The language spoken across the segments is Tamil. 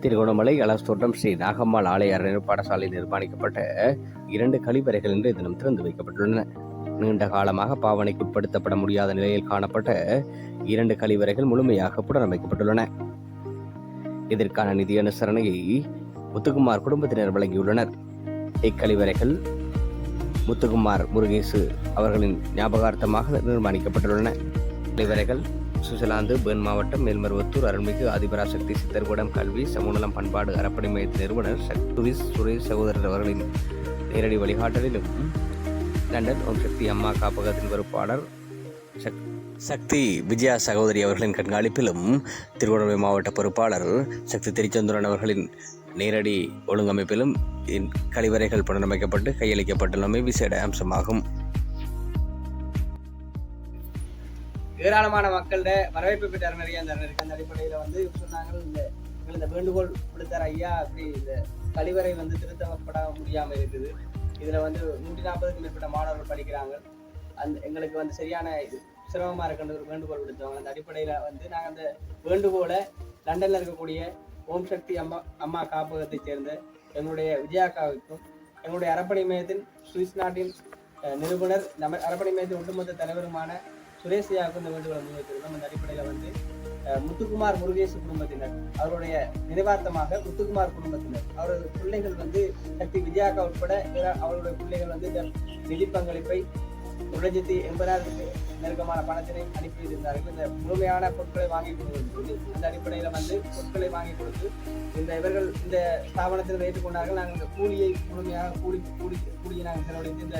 திருகோணமலை அலஸ்தோட்டம் ஸ்ரீ நாகம்மாள் ஆலய அறநிலை பாடசாலையில் நிர்மாணிக்கப்பட்ட இரண்டு கழிவறைகள் இன்றைய தினம் திறந்து வைக்கப்பட்டுள்ளன. நீண்ட காலமாக பாவனைக்கு உட்படுத்தப்பட முடியாத நிலையில் காணப்பட்ட இரண்டு கழிவறைகள் முழுமையாக புனரமைக்கப்பட்டுள்ளன. இதற்கான நிதி அனுசரணையை முத்துக்குமார் குடும்பத்தினர் வழங்கியுள்ளனர். இக்கழிவறைகள் முத்துக்குமார் முருகேசு அவர்களின் ஞாபகார்த்தமாக நிர்மாணிக்கப்பட்டுள்ளன. கழிவறைகள் சுவிட்சர்லாந்து பெர்ன் மாவட்டம் மேல்மருவத்தூர் அருள்மிகு ஆதிபராசக்தி சித்தர்குடம் கல்வி சமூகநலம் பண்பாடு அறப்படை மையத்தின் நிறுவனர் சக்துவிஸ் சுரேஷ் சகோதரர் அவர்களின் நேரடி வழிகாட்டலிலும் லண்டன் ஓம் சக்தி அம்மா காப்பகத்தின் பொறுப்பாளர் சக்- சக்தி விஜயா சகோதரி அவர்களின் கண்காணிப்பிலும் திருவண்ணாமலை மாவட்ட பொறுப்பாளர் சக்தி திருச்செந்தூரன் அவர்களின் நேரடி ஒழுங்கமைப்பிலும் கழிவறைகள் புனரமைக்கப்பட்டு கையளிக்கப்பட்டுள்ளமை விசேட அம்சமாகும். ஏராளமான மக்கள்கிட்ட வரவேற்பு பெற்ற நிறைய அந்த அந்த அடிப்படையில் வந்து சொன்னாங்க. இந்த இந்த வேண்டுகோள் கொடுத்தார் ஐயா அப்படி இந்த கழிவறை வந்து திருத்தப்பட முடியாமல் இருக்குது. இதில் வந்து நூற்றி நாற்பதுக்கும் மேற்பட்ட மாணவர்கள் படிக்கிறாங்க. அந்த எங்களுக்கு வந்து சரியான இது சிரமமாக இருக்கின்ற ஒரு வேண்டுகோள் விடுத்தவங்க அந்த அடிப்படையில் வந்து நாங்கள் அந்த வேண்டுகோளை லண்டனில் இருக்கக்கூடிய ஓம் சக்தி அம்மா அம்மா காப்பகத்தைச் சேர்ந்த எங்களுடைய விஜயாக்காவுக்கும் எங்களுடைய அரப்பணி மையத்தின் சுவிஸ் நாட்டின் நிறுவனர் நம்ம அரப்பணி மையத்தின் ஒட்டுமொத்த தலைவருமான சுரேஷியாவுக்கு இந்த வேண்டுகோளை முன்வைத்திருந்தோம் அந்த அடிப்படையில் வந்து முத்துக்குமார் முருகேசு குடும்பத்தினர் அவருடைய நினைவார்த்தமாக முத்துக்குமார் குடும்பத்தினர். அவரது பிள்ளைகள் வந்து சக்தி விஜயாக்கா உட்பட அவருடைய பிள்ளைகள் வந்து இந்த நிதி பங்களிப்பை ஒரு லட்சத்தி எண்பதாயிரத்துக்கு நெருக்கமான பணத்தினை அனுப்பி இருந்தார்கள் இந்த முழுமையான பொருட்களை வாங்கி கொடுத்து இந்த அடிப்படையில் வந்து பொருட்களை வாங்கி கொடுத்து இந்த இவர்கள் இந்த ஸ்தாபனத்தில் ஏற்றுக்கொண்டார்கள் நாங்கள் இந்த கூலியை முழுமையாக கூலி கூலி கூலியை நாங்கள் செலவழித்து இந்த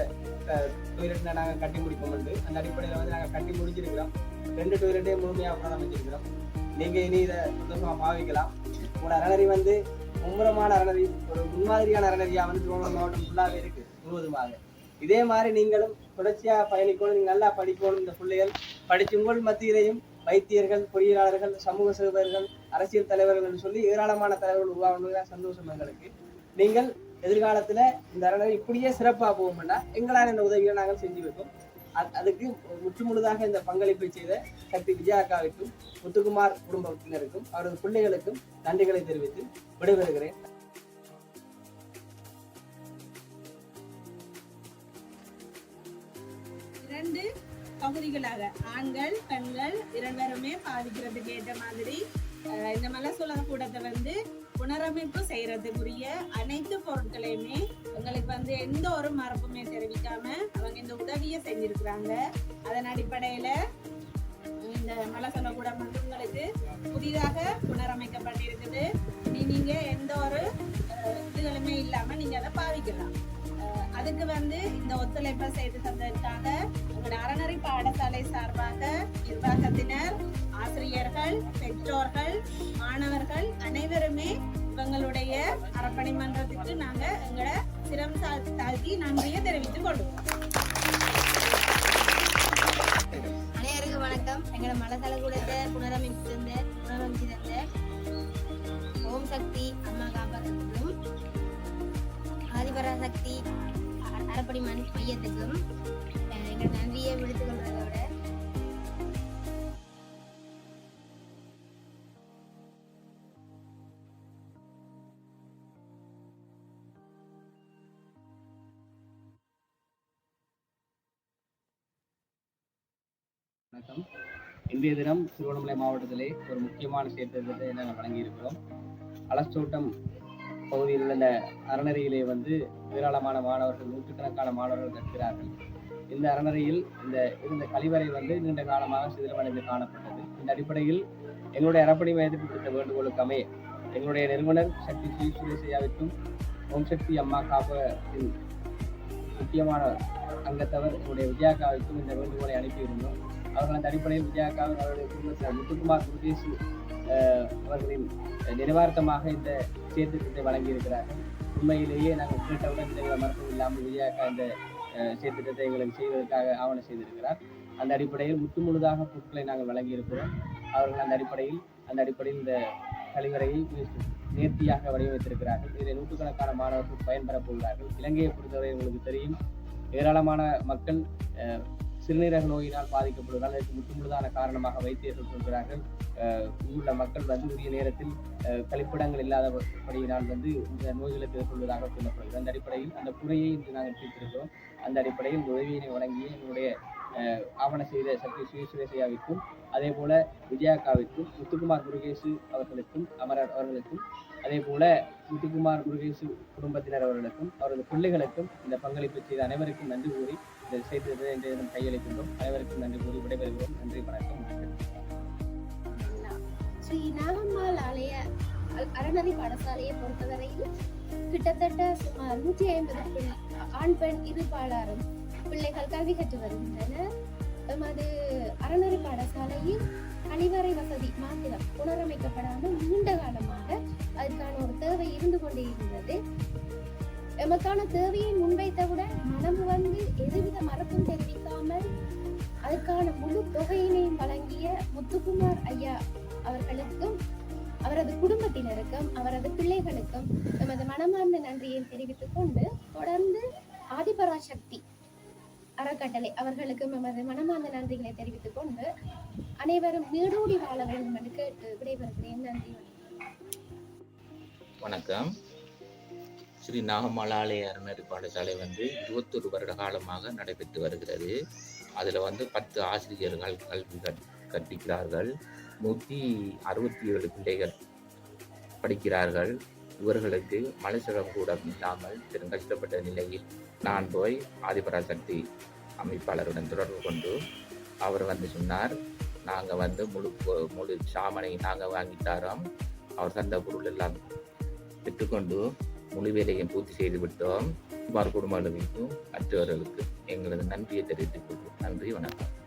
டொய்லெட்டை நாங்கள் கட்டி முடிப்போம் என்று அந்த அடிப்படையில் வந்து நாங்கள் கட்டி முடிஞ்சிருக்கிறோம் ரெண்டு டொய்லெட்டையும் முழுமையாக புனரமைச்சிருக்கிறோம் நீங்கள் இனி இதை சந்தோஷமாக பாவிக்கலாம். உங்களோட அறநறி வந்து மும்முரமான அறநறி ஒரு முன்மாதிரியான அறநறியாக வந்து திருவண்ணாமலை மாவட்டம் ஃபுல்லாகவே இருக்குது முழுவதுமாக. இதே மாதிரி நீங்களும் தொடர்ச்சியாக பயணிக்கணும் நீங்கள் நல்லா படிக்கணும் இந்த பிள்ளைகள். படிச்சு உங்கள் மத்தியிலையும் வைத்தியர்கள் பொறியியலாளர்கள் சமூக சேவர்கள் அரசியல் தலைவர்கள் என்று சொல்லி ஏராளமான தலைவர்கள் உருவாகணும் சந்தோஷம் எங்களுக்கு. நீங்கள் எதிர்காலத்தில் இந்த அறநெறி இப்படியே சிறப்பாக போகும்னா எங்களால் இந்த உதவியை நாங்கள் செஞ்சு வைப்போம். அது- அதுக்கு முற்றுமுழுதாக இந்த பங்களிப்பை செய்த சக்தி விஜயாக்காவிற்கும் முத்துக்குமார் குடும்பத்தினருக்கும் அவரது பிள்ளைகளுக்கும் நன்றிகளை தெரிவித்து விடைபெறுகிறேன். பகுதிகளாக ஆண்கள் பெண்கள் இரண்டருமே பாதிக்கிறதுக்கு ஏற்ற மாதிரி. இந்த மலசுலக கூடத்தை வந்து புனரமைப்பு செய்யறதுக்குரிய அனைத்து பொருட்களையுமே எங்களுக்கு வந்து எந்த ஒரு மரபுமே தெரிவிக்காம அவங்க இந்த உதவியை செஞ்சிருக்கிறாங்க. அதன் அடிப்படையில இந்த மலசல கூடம் வந்து உங்களுக்கு புதிதாக புனரமைக்கப்பட்டிருக்குது. இனி நீங்க எந்த ஒரு இதுகளுமே இல்லாம நீங்க அதை பாதிக்கலாம். அதுக்கு வந்து இந்த ஒத்துழைப்பை செய்து தந்ததற்காக உங்கள் அறநறை பாடசாலை சார்பாக நிர்வாகத்தினர் ஆசிரியர்கள் பெற்றோர்கள் மாணவர்கள் அனைவருமே இவங்களுடைய அறப்பணி மன்றத்துக்கு நாங்க எங்களை சிரம் தாழ்த்தி நன்றியை தெரிவித்துக் கொள்வோம் அனைவருக்கும் வணக்கம். எங்களோட மலதள கூடத்தை புனரமைப்பு தந்த புனரமைச்சு தந்த ஓம் சக்தி அம்மா காப்பகத்துக்கும் ஆதிபராசக்தி அ- அறப்பணி மண் மையத்துக்கும் எங்கள் நன்றியை விடுத்துக் கொள்வதோட. வணக்கம். இன்றைய தினம் திருவண்ணாமலை மாவட்டத்திலே ஒரு முக்கியமான செயற்திட்டத்தை நாங்கள் வழங்கியிருக்கிறோம். அலஸ்தோட்டம் பகுதியில் உள்ள அறநெறியிலே வந்து ஏராளமான மாணவர்கள் நூற்றுக்கணக்கான மாணவர்கள் கற்கிறார்கள். இந்த அறநெறியில் இந்த இருந்த கழிவறை வந்து நீண்ட காலமாக சிதிலமடைந்து காணப்பட்டது. இந்த அடிப்படையில் எங்களுடைய அறப்பணி மையத்திற்கு திட்ட வேண்டுகோளுக்கமே எங்களுடைய நிறுவனர் சக்தி ஸ்ரீ சுரேசையாவிற்கும் ஓம் சக்தி அம்மா காப்பகத்தின் முக்கியமான அங்கத்தவர் எங்களுடைய விஜயாக்காவிற்கும் இந்த வேண்டுகோளை அனுப்பியிருந்தோம். அவர்கள் அந்த அடிப்படையில் விஜயாக்காவின் அவருடைய குடும்பத்தினர் முத்துக்குமார் குருதேசு அவர்களின் நினைவார்த்தமாக இந்த செயற்திட்டத்தை வழங்கியிருக்கிறார்கள் உண்மையிலேயே நாங்கள் கேட்டவுடன் இந்த மருத்துவம் இல்லாமல் விஜயாக்கா இந்த அஹ், திட்டத்தை எங்களுக்கு செய்வதற்காக ஆவணம் செய்திருக்கிறார். அந்த அடிப்படையில் முற்று முழுதாக பொருட்களை நாங்கள் வழங்கியிருக்கிறோம். அவர்கள் அந்த அடிப்படையில் அந்த அடிப்படையில் இந்த கழிவறையை நேர்த்தியாக வடிவமைத்திருக்கிறார்கள். இதில் நூற்றுக்கணக்கான மாணவர்கள் பயன்பெறப் போகிறார்கள். இலங்கையை பொறுத்தவரை உங்களுக்கு தெரியும். ஏராளமான மக்கள் சிறுநீரக நோயினால் பாதிக்கப்படுவதால் இதற்கு முற்றுமுழுதான காரணமாக வைத்தியர்கள் சொல்கிறார்கள். அஹ், இங்குள்ள மக்கள் வந்து உரிய நேரத்தில் கழிப்பிடங்கள் இல்லாதபடியினால் வந்து இந்த நோய்களுக்கு எதிர்கொள்வதாக சொல்லப்படுகிறது. அந்த அடிப்படையில் அந்த குறையை இன்று நாங்கள் தீர்த்திருக்கிறோம். அந்த அடிப்படையில் இந்த உதவியினை வழங்கிய எங்களுடைய ஆவண செய்த சக்தி சுயசுரேசையாவிற்கும் அதே போல விஜயாக்காவிற்கும் முத்துக்குமார் முருகேசு அவர்களுக்கும் அமரர் அவர்களுக்கும் அதே போல முத்துக்குமார் முருகேசு குடும்பத்தினர் அவர்களுக்கும் அவரது பிள்ளைகளுக்கும் இந்த பங்களிப்பு செய்த அனைவருக்கும் நன்றி கூறி இந்த செய்தது இன்றைய தினம் கையளிக்கின்றோம் அனைவருக்கும் நன்றி கூறி விடைபெறுகிறோம். நன்றி வணக்கம் ஸ்ரீ நாகம்மாள் ஆலய அறநெறி பாடசாலையை பொறுத்தவரையில் கிட்டத்தட்ட சுமார் நூற்றி ஐம்பது ஆண் பெண் இருபாலாரும் பிள்ளைகள் கல்வி கற்று வருகின்றனர். எமது அறநெறி பாடசாலையில் கழிவறை வசதி மாத்திரம் புனரமைக்கப்படாமல் நீண்ட காலமாக அதற்கான ஒரு தேவை இருந்து கொண்டே இருந்தது. எமக்கான தேவையை முன்வைத்தவுடன் மனம் வந்து எதுவித மறப்பும் தெரிவிக்காமல் அதற்கான முழு தொகையினையும் வழங்கிய முத்துக்குமார் ஐயா அவர்களுக்கும் அவரது குடும்பத்தினருக்கும் அவரது பிள்ளைகளுக்கும் எமது மனமார்ந்த நன்றியை தெரிவித்துக் கொண்டு தொடர்ந்து ஆதிபராசக்தி அறக்கட்டளை அவர்களுக்கும் எமது மனமார்ந்த நன்றிகளை தெரிவித்துக் கொண்டு அனைவரும் நீடூடி வாழ வேண்டும் என்று கேட்டு விடைபெறுகிறேன். நன்றி. வணக்கம். ஸ்ரீ நாகமலாலய அறநெறி பாடசாலை வந்து இருபத்தொரு வருட காலமாக நடைபெற்று வருகிறது. அதில் வந்து பத்து ஆசிரியர்கள் கல்வி கற்பிக்கிறார்கள். நூற்றி அறுபத்தி ஏழு பிள்ளைகள் படிக்கிறார்கள். இவர்களுக்கு மலைச்சடம் கூட இல்லாமல் பெரும் கஷ்டப்பட்ட நிலையில் நான் போய் ஆதிபராசக்தி அமைப்பாளருடன் தொடர்பு கொண்டு அவர் வந்து சொன்னார் நாங்கள் வந்து முழு முழு சாமனை நாங்கள் வாங்கித்தாரோம் அவர் தந்த பொருள் எல்லாம் பெற்றுக்கொண்டு முழு வேலையை பூர்த்தி செய்து விட்டோம். குமார் குடும்பங்களுக்கும் மற்றவர்களுக்கு எங்களது நன்றியை தெரிவித்துக் கொள்வோம் நன்றி வணக்கம்.